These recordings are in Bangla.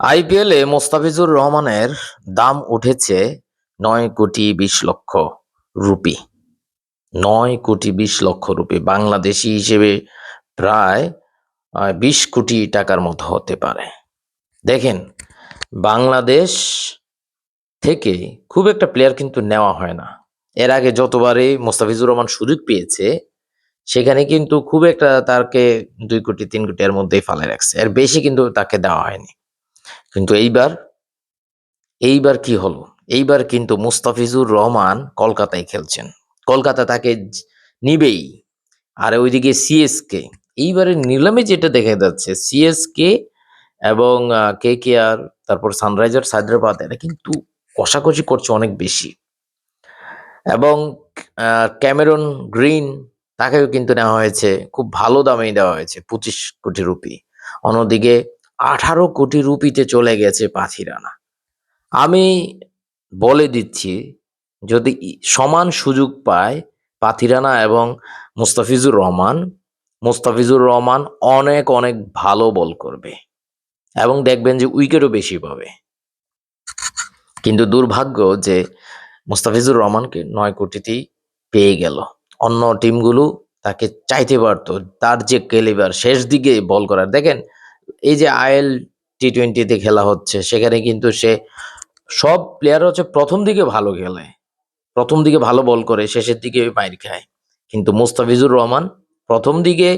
আইপিএলে মোস্তাফিজুর রহমানের দাম উঠেছে নয় কোটি বিশ লক্ষ রুপি। নয় কোটি বিশ লক্ষ রুপি। বাংলাদেশি হিসেবে প্রায় বিশ কোটি টাকার মতো হতে পারে। দেখেন, বাংলাদেশ থেকে খুব একটা প্লেয়ার কিন্তু নেওয়া হয় না। এর আগে যতবারই মোস্তাফিজুর রহমান সুযোগ পেয়েছে, সেখানে কিন্তু খুব একটা তাকে দুই কোটি, তিন কোটি এর মধ্যেই ফালে রাখছে। এর বেশি কিন্তু তাকে দেওয়া হয়নি। কিন্তু এইবার এইবার কি হলো? এইবার কিন্তু মুস্তাফিজুর রহমান কলকাতায় খেলছেন। কলকাতা তাকে নিবেই। আর ওইদিকে সিএসকে এইবারে নিলামে যেটা দেখা যাচ্ছে, সিএসকে এবং কে কে আর তারপর সানরাইজার্স, হায়দ্রাবাদ, এরা কিন্তু কষাকষি করছে অনেক বেশি। এবং ক্যামেরন গ্রিন, তাকেও কিন্তু নেওয়া হয়েছে, খুব ভালো দামেই দেওয়া হয়েছে, পঁচিশ কোটি রুপি। অন্যদিকে আঠারো কোটি রুপিতে চলে গেছে পাথিরানা আমি বলে দিচ্ছি, যদি সমান সুযোগ পায় পাথিরানা এবং মুস্তাফিজুর রহমান মুস্তাফিজুর রহমান অনেক অনেক ভালো বল করবে এবং দেখবেন যে উইকেটও বেশি পাবে। কিন্তু দুর্ভাগ্য যে মুস্তাফিজুর রহমানকে নয় কোটিতেই পেয়ে গেল। অন্য টিমগুলো তাকে চাইতে পারতো, তার যে কেলিবার শেষ দিকে বল করার। দেখেন এই যে আইএল টি টোয়েন্টিতে খেলা হচ্ছে, সেখানে কিন্তু সে সব প্লেয়ার হচ্ছে প্রথম দিকে ভালো খেলে। প্রথম দিকে ভালো বল করে, শেষের দিকে মাইর খায়। কিন্তু মুস্তাফিজুর রহমান প্রথম দিকে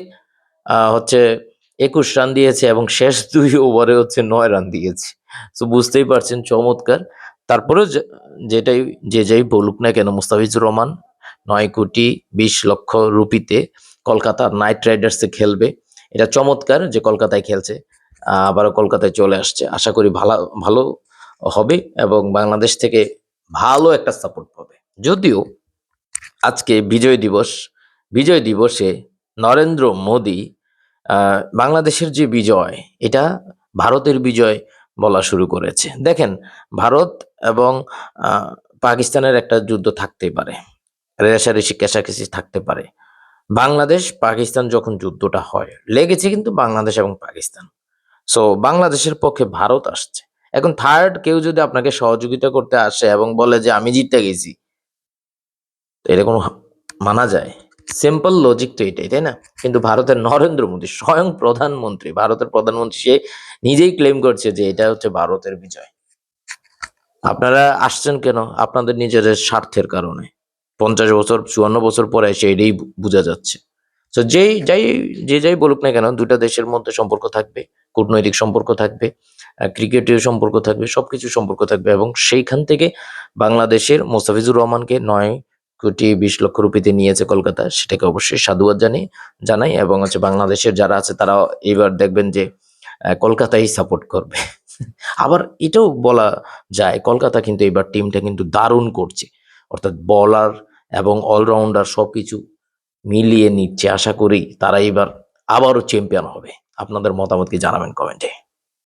হচ্ছে একুশ রান দিয়েছে এবং শেষ দুই ওভারে হচ্ছে নয় রান দিয়েছে। তো বুঝতেই পারছেন, চমৎকার। তারপরে যেটাই, যে যাই বলুক না কেন, মুস্তাফিজুর রহমান নয় কোটি বিশ লক্ষ রুপিতে কলকাতার নাইট রাইডার্সে খেলবে। এটা চমৎকার যে কলকাতায় খেলছে আবারও কলকাতায় চলে আসছে। আশা করি ভালো ভালো হবে এবং বাংলাদেশ থেকে ভালো একটা সাপোর্ট পাবে। যদিও আজকে বিজয় দিবস, বিজয় দিবসে নরেন্দ্র মোদী বাংলাদেশের যে বিজয়, এটা ভারতের বিজয় বলা শুরু করেছে। দেখেন, ভারত এবং পাকিস্তানের একটা যুদ্ধ থাকতেই পারে। রেশারেশি কেশাকেশি থাকতে পারে। বাংলাদেশ, পাকিস্তান যখন যুদ্ধটা হয়, লেগেছে কিন্তু বাংলাদেশ এবং পাকিস্তান। সো বাংলাদেশের পক্ষে ভারত আসছে। এখন থার্ড কেউ যদি আপনাকে সহযোগিতা করতে আসে এবং বলে যে, আমি জিততে গেছি এটা কোনো মানা যায়। সিম্পল লজিক তো এটাই, তাই না? কিন্তু ভারতের নরেন্দ্র মোদী স্বয়ং প্রধানমন্ত্রী, ভারতের প্রধানমন্ত্রী, সে নিজেই ক্লেম করছে যে, এটা হচ্ছে ভারতের বিজয়। আপনারা আসছেন কেন? আপনাদের নিজেদের স্বার্থের কারণে। পঞ্চাশ বছর চুয়ান্ন বছর পরে এসে এটাই বোঝা যাচ্ছে। তো যেই যাই যে যাই বলুক না কেন দুটা দেশের মধ্যে সম্পর্ক থাকবে কূটনৈতিক সম্পর্ক থাকবে ক্রিকেটীয় সম্পর্ক থাকবে সবকিছু সম্পর্ক থাকবে এবং সেইখান থেকে বাংলাদেশের মোস্তাফিজুর রহমানকে নয় কোটি বিশ লক্ষ রুপিতে নিয়েছে কলকাতা সেটাকে অবশ্যই সাধুবাদ জানি জানাই এবং হচ্ছে বাংলাদেশের যারা আছে তারা এবার দেখবেন যে কলকাতাই সাপোর্ট করবে। আবার এটাও বলা যায় কলকাতা কিন্তু এবার টিমটা কিন্তু দারুণ করছে। অর্থাৎ বলার এবং অলরাউন্ডার সব কিছু মিলিয়ে নিচ্ছে। আশা করি তারা এবার আবারও চ্যাম্পিয়ন হবে। আপনাদের মতামতকে জানাবেন কমেন্টে।